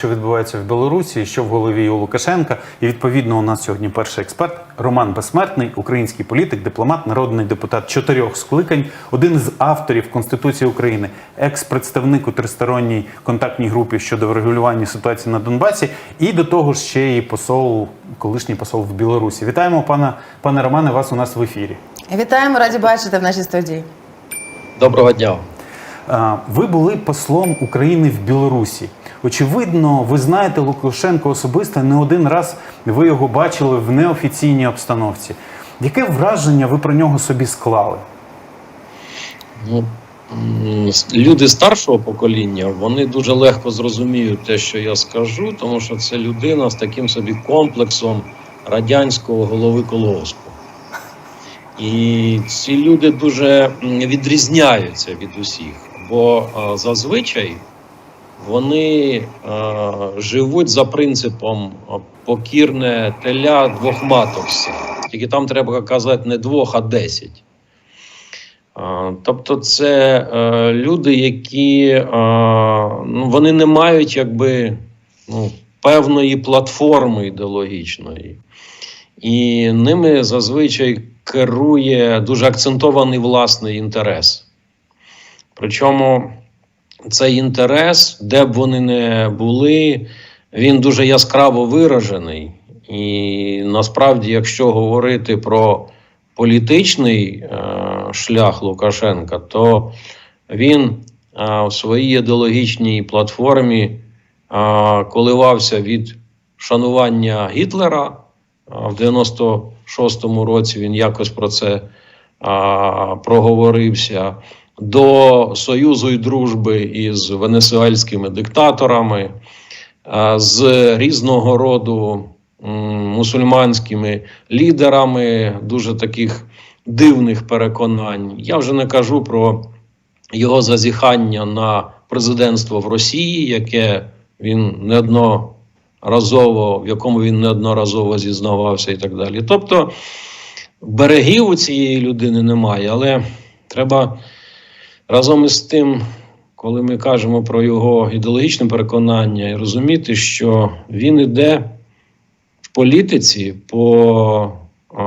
Що відбувається в Білорусі, що в голові у Лукашенка, і відповідно у нас сьогодні перший експерт Роман Безсмертний, український політик, дипломат, народний депутат чотирьох скликань, один з авторів Конституції України, екс-представник у тристоронній контактній групі щодо врегулювання ситуації на Донбасі, і до того ж ще і посол, колишній посол в Білорусі. Вітаємо пана пане Романе. Вас у нас в ефірі. Вітаємо, раді бачити в нашій студії. Доброго дня. Ви були послом України в Білорусі. Очевидно, ви знаєте Лукашенко особисто не один раз ви його бачили в неофіційній обстановці. Яке враження ви про нього собі склали? Ну, люди старшого покоління вони дуже легко зрозуміють те, що я скажу, тому що це людина з таким собі комплексом радянського голови колгоспу. І ці люди дуже відрізняються від усіх, бо зазвичай вони а, живуть за принципом покірне теля двох маток. Тільки там треба казати не двох, а десять. Тобто, це е, люди, які е, ну, вони не мають якби ну, певної платформи ідеологічної, і ними зазвичай керує дуже акцентований власний інтерес. Причому цей інтерес, де б вони не були, він дуже яскраво виражений. І насправді, якщо говорити про політичний е, шлях Лукашенка, то він е, в своїй ідеологічній платформі е, коливався від шанування Гітлера. Е, в 96-му році він якось про це е, проговорився. До союзу і дружби із венесуельськими диктаторами, з різного роду мусульманськими лідерами, дуже таких дивних переконань. Я вже не кажу про його зазіхання на президентство в Росії, яке він неодноразово, в якому він неодноразово зізнавався, і так далі. Тобто берегів у цієї людини немає, але треба разом із тим. Коли ми кажемо про його ідеологічне переконання, і розуміти, що він іде в політиці по е,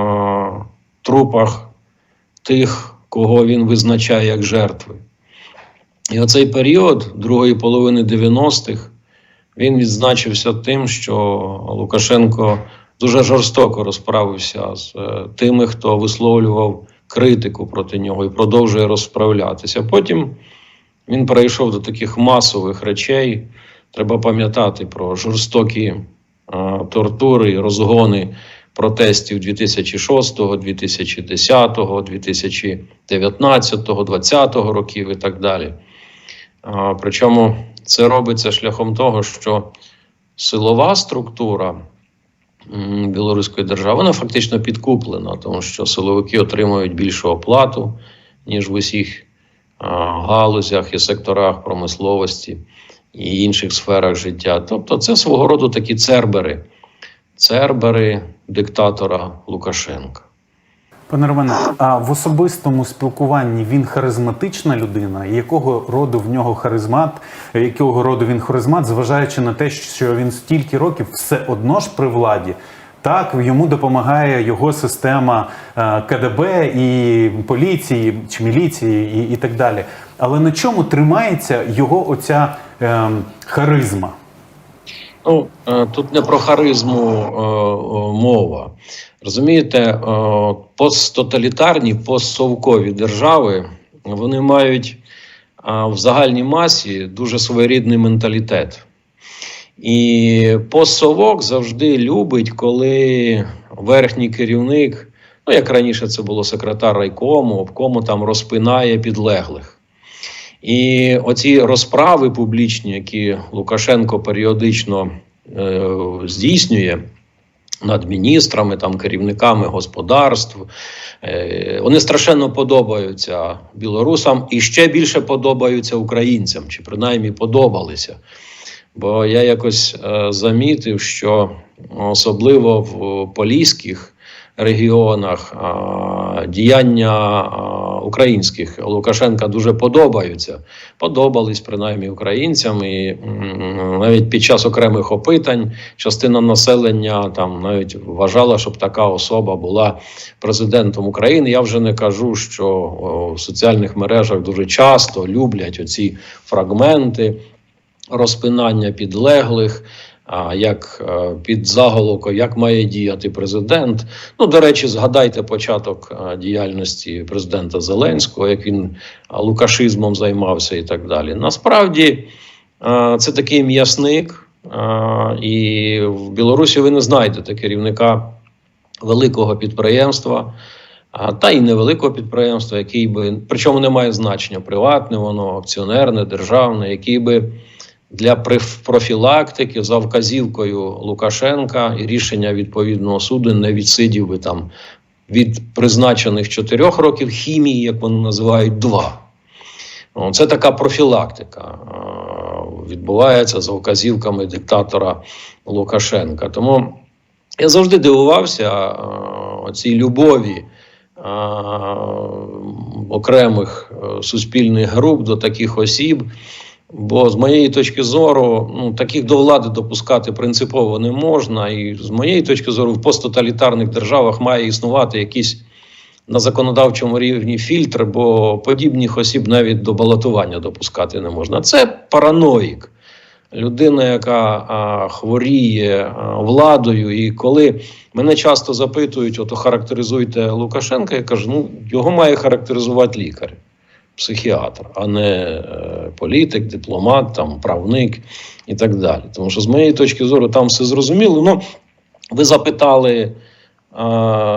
трупах тих, кого він визначає як жертви. І оцей період другої половини 90-х він відзначився тим, що Лукашенко дуже жорстоко розправився з е, тими, хто висловлював критику проти нього і продовжує розправлятися. Потім він перейшов до таких масових речей. Треба пам'ятати про жорстокі е, тортури і розгони протестів 2006, 2010, 2019, 2020 років і так далі. А, Причому це робиться шляхом того, що силова структура білоруської держави вона фактично підкуплена, тому що силовики отримують більшу оплату, ніж в усіх галузях і секторах промисловості і інших сферах життя. Тобто, це свого роду такі цербери, цербери диктатора Лукашенка. Пане Романе, а в особистому спілкуванні він харизматична людина? Якого роду в нього харизмат, якого роду він харизмат, зважаючи на те, що він стільки років все одно ж при владі? Так, йому допомагає його система е, КДБ і поліції чи міліції, і, і так далі. Але на чому тримається його оця е, харизма? Ну, е, тут не про харизму е, е, мова. Розумієте, посттоталітарні, постсовкові держави вони мають в загальній масі дуже своєрідний менталітет. І постсовок завжди любить, коли верхній керівник, ну як раніше це було секретар райкому, обкому там розпинає підлеглих. І оці розправи публічні, які Лукашенко періодично е, здійснює над міністрами, там, керівниками господарств, е, вони страшенно подобаються білорусам і ще більше подобаються українцям, чи принаймні подобалися. Бо я якось е, замітив, що особливо в поліських регіонах діяння українських Лукашенка дуже подобаються. Подобались принаймні українцям, і навіть під час окремих опитань частина населення там навіть вважала, щоб така особа була президентом України. Я вже не кажу, що в соціальних мережах дуже часто люблять оці фрагменти розпинання підлеглих. Як е, під заголовком, як має діяти президент? Ну, до речі, згадайте початок е, діяльності президента Зеленського, як він е, лукашизмом займався і так далі. Насправді це такий м'ясник, і в Білорусі ви не знайдете керівника великого підприємства. Та й невеликого підприємства, який би причому не має значення приватне, воно акціонерне, державне, який би для профілактики за вказівкою Лукашенка і рішення відповідного суду не відсидів би там від призначених чотирьох років хімії, як вони називають, два. Це така профілактика е, відбувається за вказівками диктатора Лукашенка. Тому я завжди дивувався е, оцій любові е, окремих суспільних груп до таких осіб. Бо з моєї точки зору, ну таких до влади допускати принципово не можна. І з моєї точки зору, в посттоталітарних державах має існувати якийсь на законодавчому рівні фільтр, бо подібних осіб навіть до балотування допускати не можна. Це параноїк. Людина, яка а, хворіє а, владою, і коли мене часто запитують, от характеризуйте Лукашенка, я кажу, ну його має характеризувати лікар психіатр, а не е, політик, дипломат, там, правник і так далі. Тому що з моєї точки зору там все зрозуміло. Ну, ви запитали, е,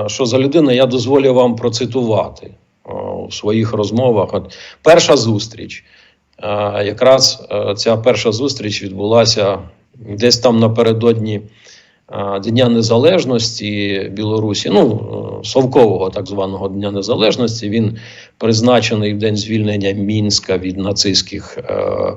що за людина, я дозволю вам процитувати е, у своїх розмовах. От перша зустріч. Якраз ця перша зустріч відбулася десь там напередодні Дня Незалежності Білорусі, ну е, совкового так званого Дня Незалежності. Він призначений в день звільнення Мінська від нацистських е,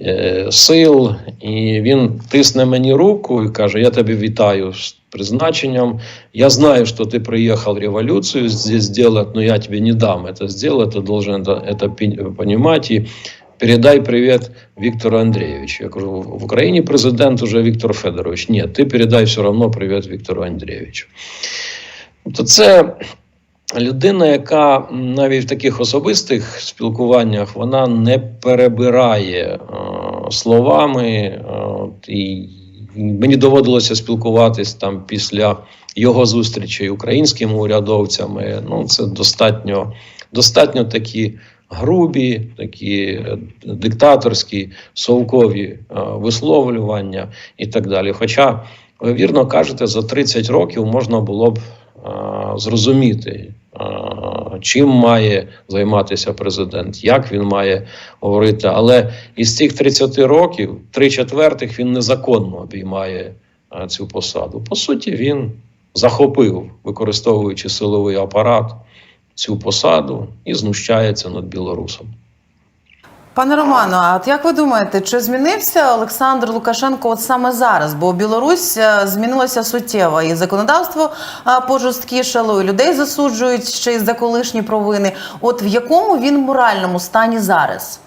е, сил, і він тисне мені руку і каже: Я тебе вітаю з призначенням. Я знаю, что ты приехал революцию здесь сделать, но я тебе не дам это сделать, ты должен это, это пи- понимать. И передай привет Виктору Андреевичу. Я говорю, в Украине президент уже Виктор Федорович. Нет, ты передай все равно привет Виктору Андрійовичу. Тобто це людина, яка навіть в таких особистих спілкуваннях вона не перебирає е, словами. Е, от, і мені доводилося спілкуватись там після його зустрічей українськими урядовцями. Ну, це достатньо, достатньо такі грубі, такі е, диктаторські, совкові е, висловлювання і так далі. Хоча, ви вірно кажете, за 30 років можна було б е, зрозуміти, чим має займатися президент, як він має говорити. Але із цих 30 років, три четвертих він незаконно обіймає цю посаду. По суті, він захопив, використовуючи силовий апарат, цю посаду і знущається над білорусом. Пане Романо, а от як ви думаєте, чи змінився Олександр Лукашенко от саме зараз? Бо Білорусь е, змінилася суттєво, і законодавство е, пожорсткішало, і людей засуджують ще й за колишні провини. От в якому він моральному стані зараз?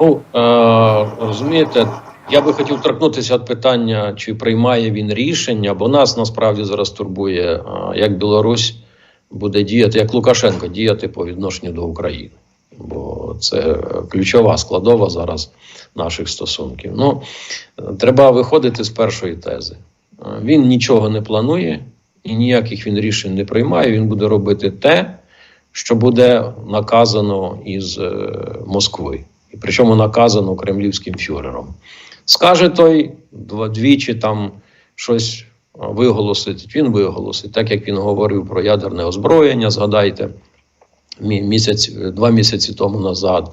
Ну, е, розумієте, я би хотів торкнутися від питання, чи приймає він рішення, бо нас насправді зараз турбує, е, як Білорусь буде діяти, як Лукашенко діяти по відношенню до України. Бо це ключова складова зараз наших стосунків. Ну, треба виходити з першої тези. Він нічого не планує і ніяких він рішень не приймає. Він буде робити те, що буде наказано із е, Москви. І причому наказано кремлівським фюрером. Скаже той двічі там щось виголосить, він виголосить, так як він говорив про ядерне озброєння, згадайте, місяць, два місяці тому назад,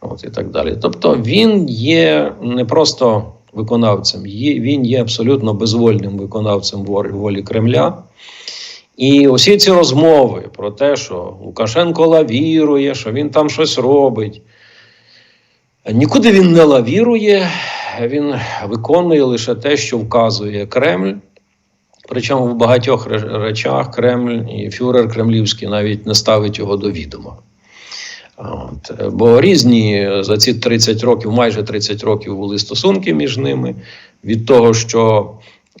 от і так далі. Тобто він є не просто виконавцем, він є абсолютно безвольним виконавцем волі Кремля. І усі ці розмови про те, що Лукашенко лавірує, що він там щось робить. Нікуди він не лавірує, він виконує лише те, що вказує Кремль. Причому в багатьох речах Кремль і фюрер кремлівський навіть не ставить його до відома. От, е, бо різні за ці 30 років, майже 30 років були стосунки між ними. Від того, що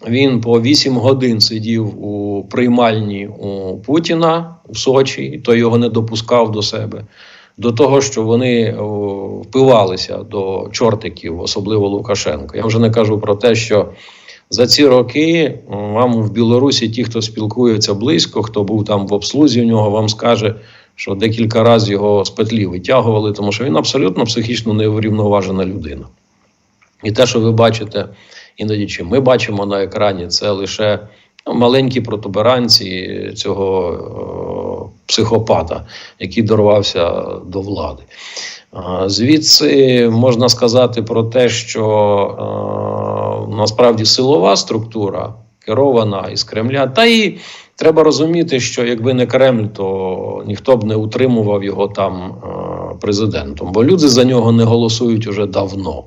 він по 8 годин сидів у приймальні у Путіна в Сочі, і той його не допускав до себе. До того, що вони впивалися до чортиків, особливо Лукашенка. Я вже не кажу про те, що за ці роки вам в Білорусі ті, хто спілкується близько, хто був там в обслузі у нього, вам скаже, що декілька разів його з петлі витягували, тому що він абсолютно психічно неврівноважена людина. І те, що ви бачите іноді, чи ми бачимо на екрані, це лише ну, маленькі протуберанці цього психопата, який дорвався до влади. Звідси можна сказати про те, що насправді силова структура керована із Кремля, та і треба розуміти, що якби не Кремль, то ніхто б не утримував його там президентом, бо люди за нього не голосують уже давно.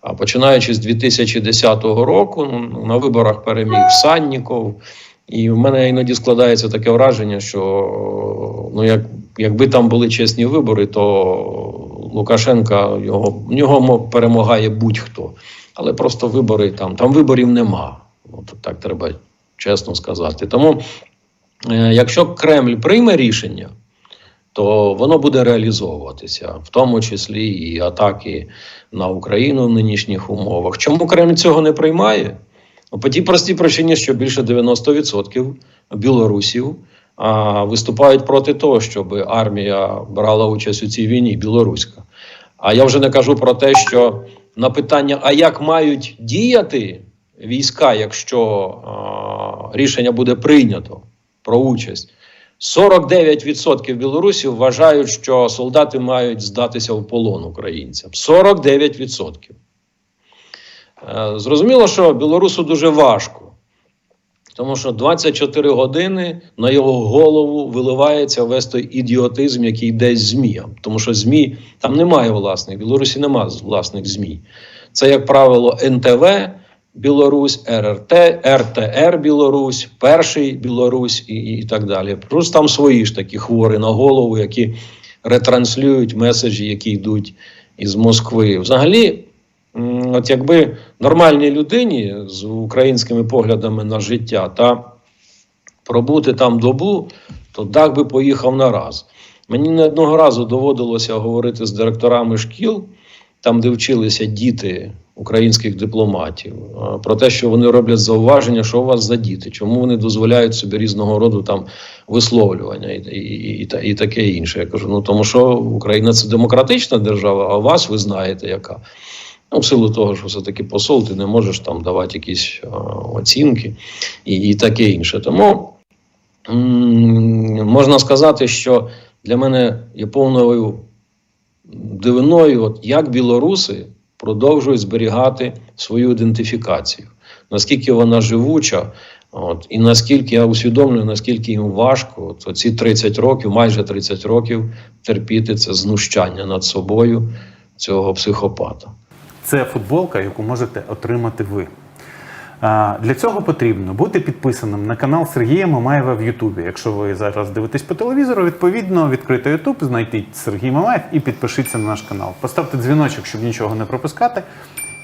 А починаючи з 2010 року, ну, на виборах переміг Санніков. І в мене іноді складається таке враження, що ну, як, якби там були чесні вибори, то Лукашенка його, в нього перемагає будь-хто. Але просто вибори там, там виборів нема. От так треба чесно сказати. Тому, е, якщо Кремль прийме рішення, то воно буде реалізовуватися, в тому числі і атаки на Україну в нинішніх умовах. Чому Кремль цього не приймає? Ну, по тій простій причині, що більше 90% білорусів виступають проти того, щоб армія брала участь у цій війні, білоруська. А я вже не кажу про те, що на питання, а як мають діяти війська, якщо рішення буде прийнято про участь. 49% білорусів вважають, що солдати мають здатися в полон українцям. 49%. Е, Зрозуміло, що білорусу дуже важко, тому що 24 години на його голову виливається весь той ідіотизм, який йде з ЗМІ. Тому що ЗМІ там немає власних, в Білорусі немає власних ЗМІ. Це, як правило, НТВ Білорусь, РРТ, РТР Білорусь, Перший Білорусь і, і так далі. Плюс там свої ж такі хворі на голову, які ретранслюють меседжі, які йдуть із Москви. Взагалі, от якби нормальній людині з українськими поглядами на життя та пробути там добу, то дах би поїхав на раз. Мені не одного разу доводилося говорити з директорами шкіл, там, де вчилися діти українських дипломатів, про те, що вони роблять зауваження, що у вас за діти, чому вони дозволяють собі різного роду там висловлювання і, і, і, і таке інше. Я кажу: ну тому що Україна це демократична держава, а у вас ви знаєте, яка. Ну, в силу того, що все-таки посол, ти не можеш там давати якісь а, оцінки і, і таке інше. Тому можна сказати, що для мене є повною дивиною, от як білоруси продовжують зберігати свою ідентифікацію, наскільки вона живуча, от, і наскільки я усвідомлюю, наскільки їм важко от, оці 30 років, майже 30 років терпіти це знущання над собою цього психопата. Це футболка, яку можете отримати ви. Для цього потрібно бути підписаним на канал Сергія Мамаєва в Ютубі. Якщо ви зараз дивитесь по телевізору, відповідно відкрити Ютуб, знайдіть Сергій Мамаєв і підпишіться на наш канал. Поставте дзвіночок, щоб нічого не пропускати.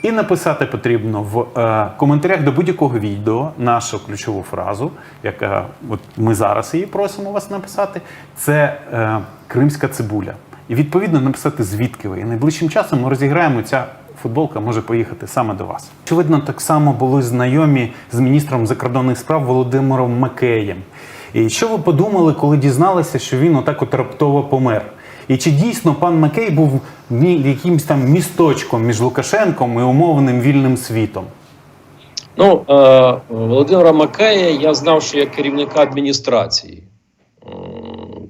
І написати потрібно в е, коментарях до будь-якого відео нашу ключову фразу, яка от ми зараз її просимо вас написати. Це е, кримська цибуля. І відповідно написати звідки ви. І найближчим часом ми розіграємо ця футболка може поїхати саме до вас. Очевидно, так само були знайомі з міністром закордонних справ Володимиром Макеєм. І що ви подумали, коли дізналися, що він отак от раптово помер? І чи дійсно пан Макей був якимсь там місточком між Лукашенком і умовним вільним світом? Ну, е, Володимира Макея я знав, що як керівника адміністрації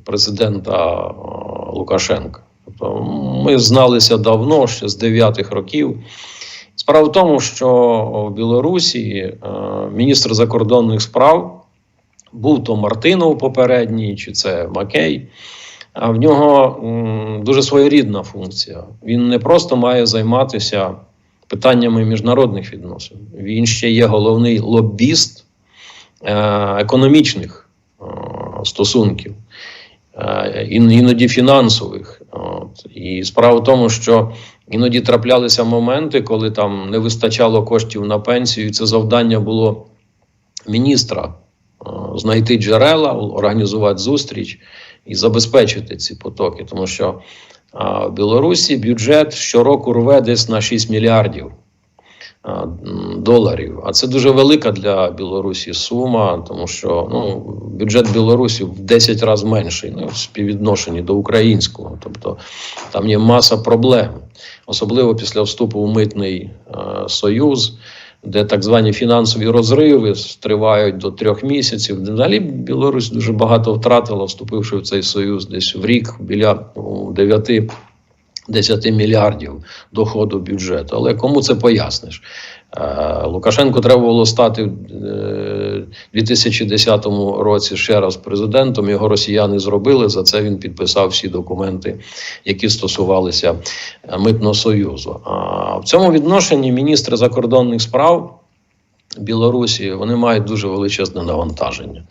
президента Лукашенка. Тобто ми зналися давно, ще з 9-х років. Справа в тому, що в Білорусі е, міністр закордонних справ був то Мартинов попередній, чи це Макей. А в нього дуже своєрідна функція. Він не просто має займатися питаннями міжнародних відносин. Він ще є головний лобіст е, економічних е, стосунків, іноді фінансових. І справа в тому, що іноді траплялися моменти, коли там не вистачало коштів на пенсію, і це завдання було міністра е, знайти джерела, організувати зустріч і забезпечити ці потоки, тому що в Білорусі бюджет щороку рве десь на 6 мільярдів доларів. А це дуже велика для Білорусі сума, тому що ну, бюджет Білорусі в 10 разів менший ну, в співвідношенні до українського. Тобто там є маса проблем, особливо після вступу в митний союз. Де так звані фінансові розриви тривають до трьох місяців. Взагалі Білорусь дуже багато втратила, вступивши в цей союз десь в рік біля ну, 9 10 мільярдів доходу бюджету. Але кому це поясниш? Е, Лукашенку треба було стати в 2010 році ще раз президентом. Його росіяни зробили. За це він підписав всі документи, які стосувалися е, митного союзу. А в цьому відношенні міністри закордонних справ. Білорусі вони мають дуже величезне навантаження.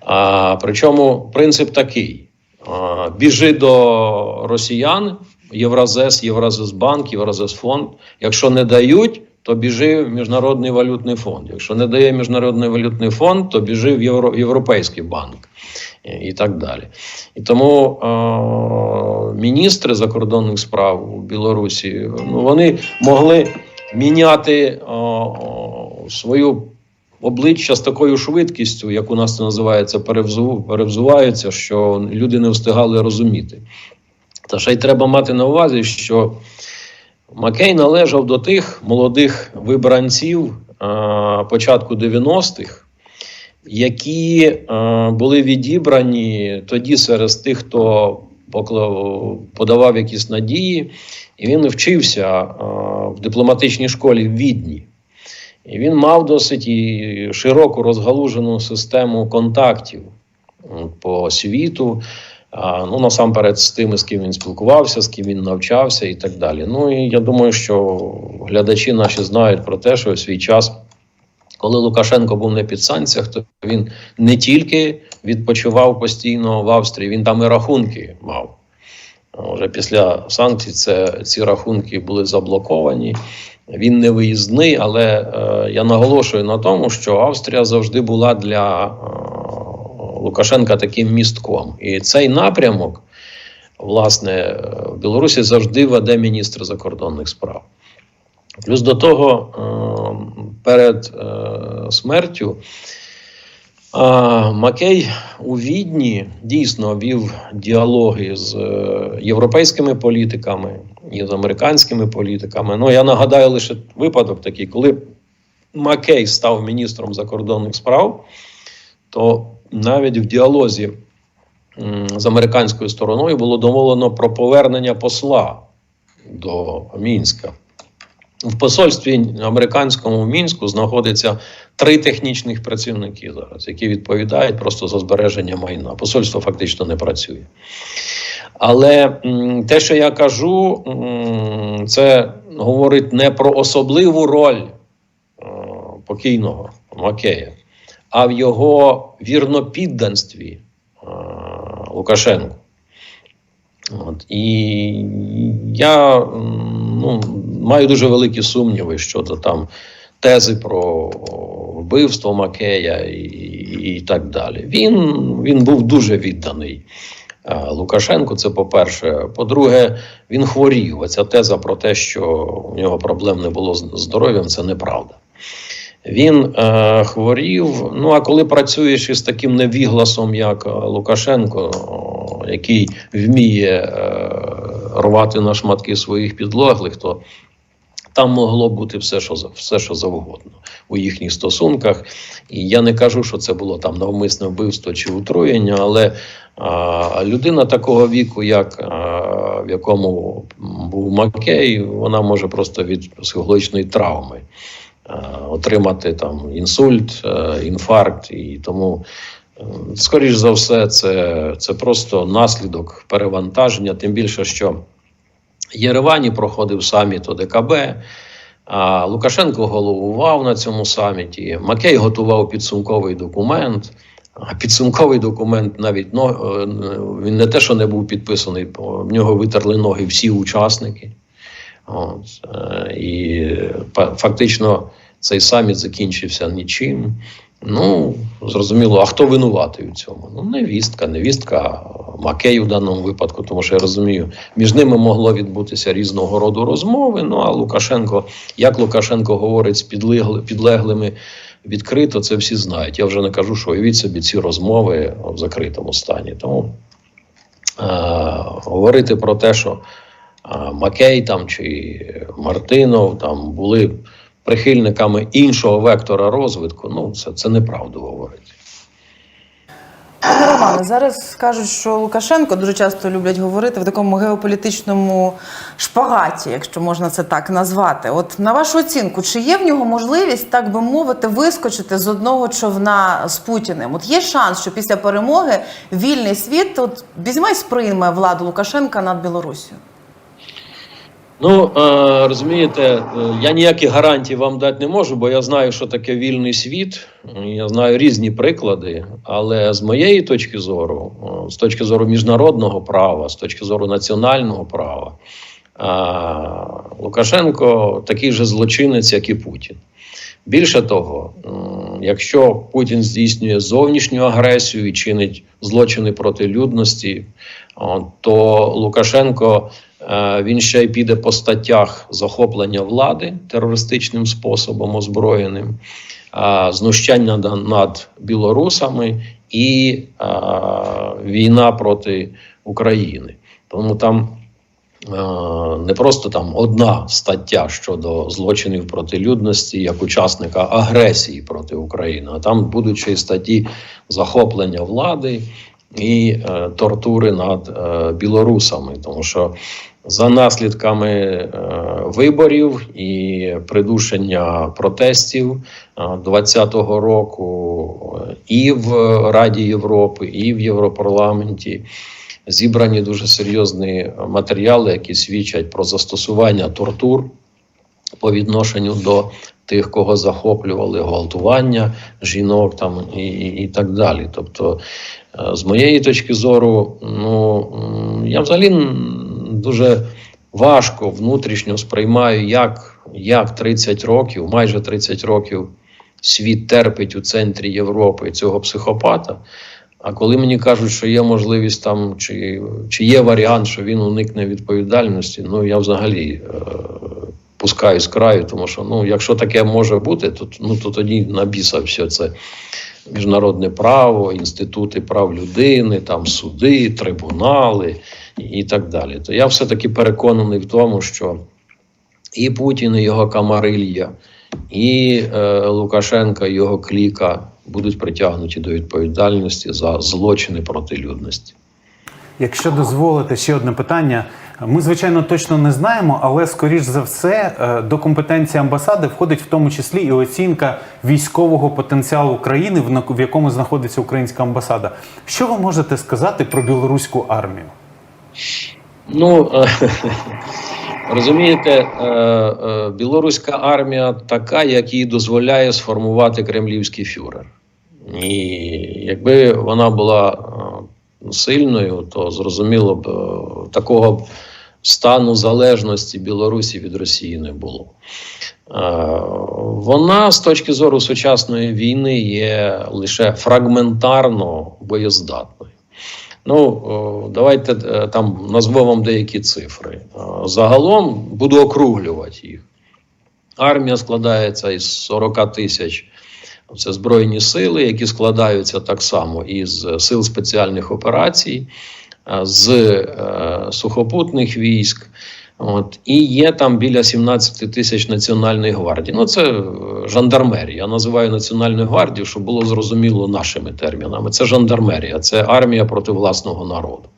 А, причому принцип такий: а, біжи до росіян, Євразес, Євразесбанк, Євразесфонд. Якщо не дають, то біжи в Міжнародний валютний фонд. Якщо не дає Міжнародний валютний фонд, то біжи в Євро, Європейський банк і, так далі. І тому е, міністри закордонних справ у Білорусі ну, вони могли міняти о, свою обличчя з такою швидкістю, як у нас це називається, перевзу, перевзуваються, що люди не встигали розуміти. Та ще й треба мати на увазі, що Макей належав до тих молодих вибранців а, початку 90-х, які а, були відібрані тоді серед тих, хто подавав якісь надії, і він вчився а, в дипломатичній школі в Відні. І він мав досить широку розгалужену систему контактів по світу. Ну, насамперед, з тими, з ким він спілкувався, з ким він навчався і так далі. Ну і я думаю, що глядачі наші знають про те, що в свій час, коли Лукашенко був не під санкціях, то він не тільки відпочивав постійно в Австрії, він там і рахунки мав. Вже після санкцій це, ці рахунки були заблоковані. Він не виїзний, але е, я наголошую на тому, що Австрія завжди була для е, Лукашенка таким містком. І цей напрямок, власне, е, в Білорусі завжди веде міністр закордонних справ. Плюс до того, е, перед е, смертю а, Макей у Відні дійсно вів діалоги з е, європейськими політиками і з американськими політиками. Ну я нагадаю лише випадок такий, коли Макей став міністром закордонних справ, то навіть в діалозі з американською стороною було домовлено про повернення посла до Мінська. В посольстві американському мінську знаходиться три технічних працівники зараз, які відповідають просто за збереження майна. Посольство фактично не працює. Але те, що я кажу, це говорить не про особливу роль е, покійного Макея, а в його вірнопідданстві е, Лукашенку. От. І я ну, маю дуже великі сумніви щодо там тези про вбивство Макея і, і так далі. Він, він був дуже відданий. е, Лукашенку, це по-перше. По-друге, він хворів. Оця теза про те, що у нього проблем не було з здоров'ям, це неправда. Він е, хворів. Ну а коли працюєш із таким невігласом, як е, Лукашенко, який вміє е, рвати на шматки своїх підлеглих, то там могло бути все, що все, що завгодно у їхніх стосунках. І я не кажу, що це було там навмисне вбивство чи отруєння, але а, людина такого віку, як а, в якому був Маккей, вона може просто від психологічної травми е, отримати там інсульт, е, інфаркт, і тому, е, скоріш за все, це, це просто наслідок перевантаження, тим більше, що Єревані проходив саміт ОДКБ. А Лукашенко головував на цьому саміті. Макей готував підсумковий документ. А підсумковий документ навіть ну, е, він не те, що не був підписаний, в нього витерли ноги всі учасники. От, і фактично цей саміт закінчився нічим. Ну, зрозуміло, а хто винуватий у цьому? Ну, невістка, невістка Макей у даному випадку, тому що я розумію, між ними могло відбутися різного роду розмови. Ну а Лукашенко, як Лукашенко говорить з підлегли, підлеглими відкрито, це всі знають. Я вже не кажу, що уявіть собі ці розмови в закритому стані. Тому е, говорити про те, що а, Макей там чи Мартинов там були прихильниками іншого вектора розвитку. Ну, це, це неправду говорити. Пане Романе, зараз кажуть, що Лукашенко дуже часто люблять говорити в такому геополітичному шпагаті, якщо можна це так назвати. От на вашу оцінку, чи є в нього можливість, так би мовити, вискочити з одного човна з Путіним? От є шанс, що після перемоги вільний світ от візьме сприйме владу Лукашенка над Білоруссю? Ну е, розумієте, е, я ніяких гарантій вам дати не можу, бо я знаю, що таке вільний світ. Я знаю різні приклади, але з моєї точки зору, е, з точки зору міжнародного права, з точки зору національного права, Лукашенко такий же злочинець, як і Путін. Більше того, якщо Путін здійснює зовнішню агресію і чинить злочини проти людності, то Лукашенко він ще й піде по статтях захоплення влади терористичним способом озброєним, е, знущання над білорусами і е, війна проти України. Тому там е, не просто там одна стаття щодо злочинів проти людності як учасника агресії проти України, а там й статті захоплення влади і е, тортури над е, білорусами, тому що за наслідками е, виборів і придушення протестів е, 2020 року і в Раді Європи, і в Європарламенті зібрані дуже серйозні матеріали, які свідчать про застосування тортур по відношенню до тих, кого захоплювали гвалтування жінок там і, і, і так далі. Тобто, з моєї точки зору, ну я взагалі дуже важко внутрішньо сприймаю, як, як 30 років, майже 30 років світ терпить у центрі Європи цього психопата. А коли мені кажуть, що є можливість там, чи, чи є варіант, що він уникне відповідальності, ну я взагалі е, пускаю з краю, тому що ну, якщо таке може бути, то, ну, то тоді на біса все це міжнародне право, інститути прав людини, там суди, трибунали і, так далі. То я все-таки переконаний в тому, що і Путін, і його камарилья, і е, Лукашенка, і його кліка будуть притягнуті до відповідальності за злочини проти людності. Якщо дозволите ще одне питання, ми звичайно точно не знаємо, але скоріш за все е, до компетенції амбасади входить в тому числі і оцінка військового потенціалу країни, в якому знаходиться українська амбасада. Що ви можете сказати про білоруську армію? Ну е, розумієте, е, білоруська армія така, як їй дозволяє сформувати кремлівський фюрер. І якби вона була сильною, то зрозуміло б е, такого стану залежності Білорусі від Росії не було. Е, Вона з точки зору сучасної війни є лише фрагментарно боєздатною. Ну, давайте е, там назву вам деякі цифри. Загалом буду округлювати їх. Армія складається із 40 тисяч. Це Збройні сили, які складаються так само із сил спеціальних операцій, е, з е, сухопутних військ. От, і є там біля 17 тисяч Національної гвардії. Ну, це е, жандармерія. Я називаю Національною гвардією, щоб було зрозуміло нашими термінами. Це жандармерія, це армія проти власного народу.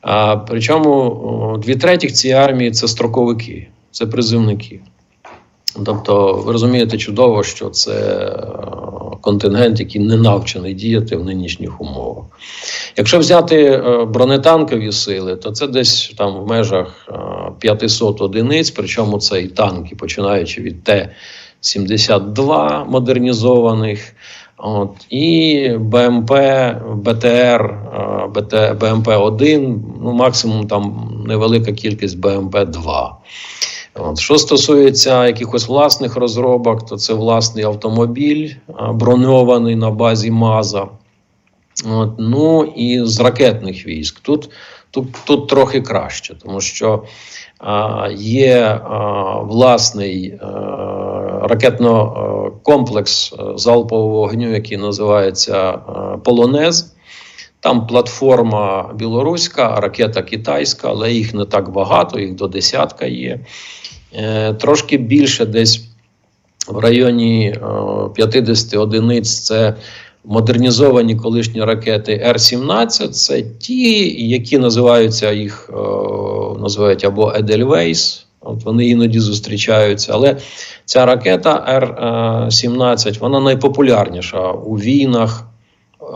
А, причому дві третіх цієї армії це строковики, це призивники. Тобто, ви розумієте чудово, що це е, контингент, який не навчений діяти в нинішніх умовах. Якщо взяти е, бронетанкові сили, то це десь там в межах е, 500 одиниць, причому це і танки, починаючи від Т-72 модернізованих. От, і БМП, БТР, е, БТ, БМП-1, ну максимум там невелика кількість БМП-2. От. Що стосується якихось власних розробок, то це власний автомобіль, броньований на базі МАЗа. От. Ну і з ракетних військ. Тут, тут, тут трохи краще, тому що а, є а, власний е, ракетно-комплекс е, залпового вогню, який називається е, Полонез. Там платформа білоруська, ракета китайська, але їх не так багато, їх до десятка є. Е, трошки більше, десь в районі е, 50 одиниць це модернізовані колишні ракети Р-17. Це ті, які називаються їх е, називають або Едельвейс. От вони іноді зустрічаються. Але ця ракета Р-17 вона найпопулярніша у війнах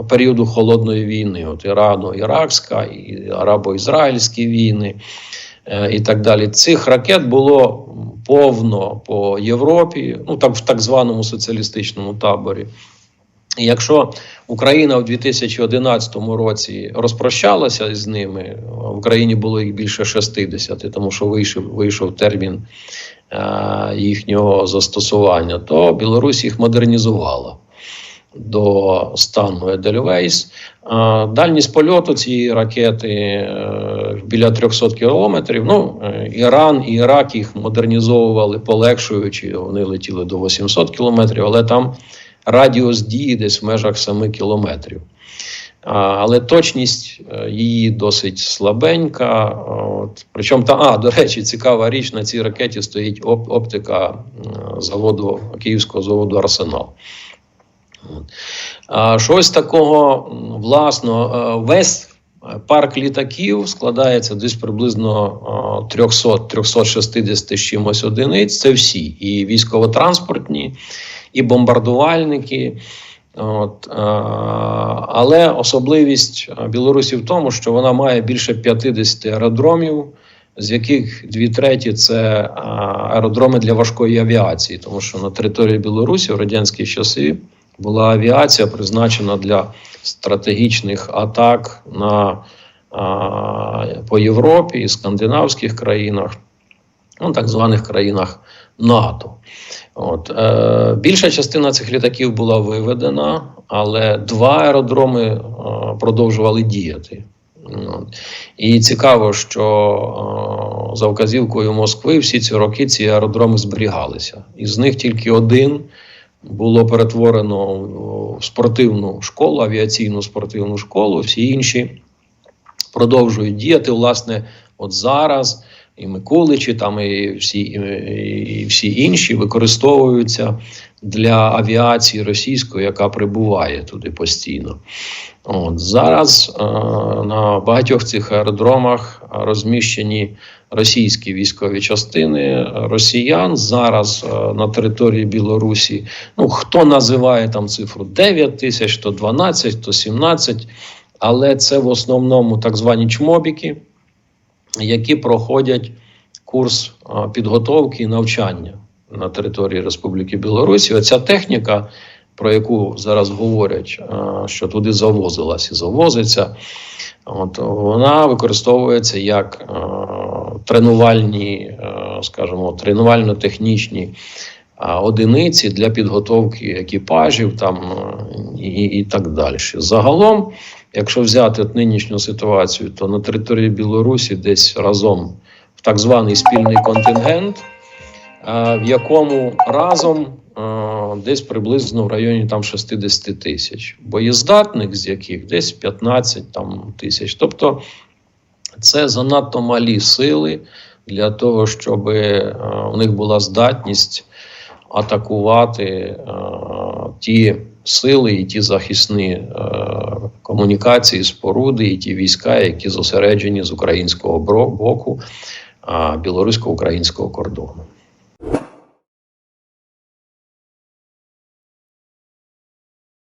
періоду холодної війни, от Ірано-Іракська, і арабо-ізраїльські війни е, і так далі. Цих ракет було повно по Європі, ну так в так званому соціалістичному таборі. І якщо Україна в 2011 році розпрощалася з ними, в Україні було їх більше 60, тому що вийшов, вийшов термін е, їхнього застосування, то Білорусь їх модернізувала до стану. Е, Дальність польоту цієї ракети е, біля 300 кілометрів. Ну, е, Іран і Ірак їх модернізовували, полегшуючи, вони летіли до 800 кілометрів, але там радіус дії десь в межах 7 кілометрів. Але точність е, її досить слабенька. От. Причому та, а, до речі, цікава річ, на цій ракеті стоїть оп- оптика заводу, київського заводу Арсенал. Щось такого м, власно, е, весь е, парк літаків складається десь приблизно е, 300 360 з чимось одиниць. Це всі і військово-транспортні, і бомбардувальники. От, е, але особливість е, Білорусі в тому, що вона має більше 50 аеродромів, з яких дві треті це е, аеродроми для важкої авіації, тому що на території Білорусі в радянські часи була авіація призначена для стратегічних атак на, е, по Європі і скандинавських країнах, ну, так званих країнах НАТО. От, е, більша частина цих літаків була виведена, але два аеродроми е, продовжували діяти. І цікаво, що е, за вказівкою Москви всі ці роки ці аеродроми зберігалися. Із них тільки один було перетворено в спортивну школу, авіаційну спортивну школу. Всі інші продовжують діяти. Власне, от зараз і Миколичі, там і всі, і, і всі інші використовуються для авіації російської, яка прибуває туди постійно. От зараз е, на багатьох цих аеродромах розміщені російські військові частини росіян зараз е, на території Білорусі. Ну хто називає там цифру 9 тисяч, то 12, то 17, але це в основному так звані чмобіки які проходять курс підготовки і навчання на території Республіки Білорусі. Оця техніка, про яку зараз говорять, що туди завозилась і завозиться, от, вона використовується як тренувальні, скажімо, тренувально-технічні одиниці для підготовки екіпажів там і, і так далі. Загалом. Якщо взяти от нинішню ситуацію, то на території Білорусі десь разом в так званий спільний контингент, е, в якому разом е, десь приблизно в районі там 60 тисяч, боєздатних з яких десь 15 там, тисяч. Тобто це занадто малі сили для того, щоб у них була здатність атакувати е, ті сили і ті захисні е, комунікації, споруди, і ті війська, які зосереджені з українського боку е, білорусько-українського кордону.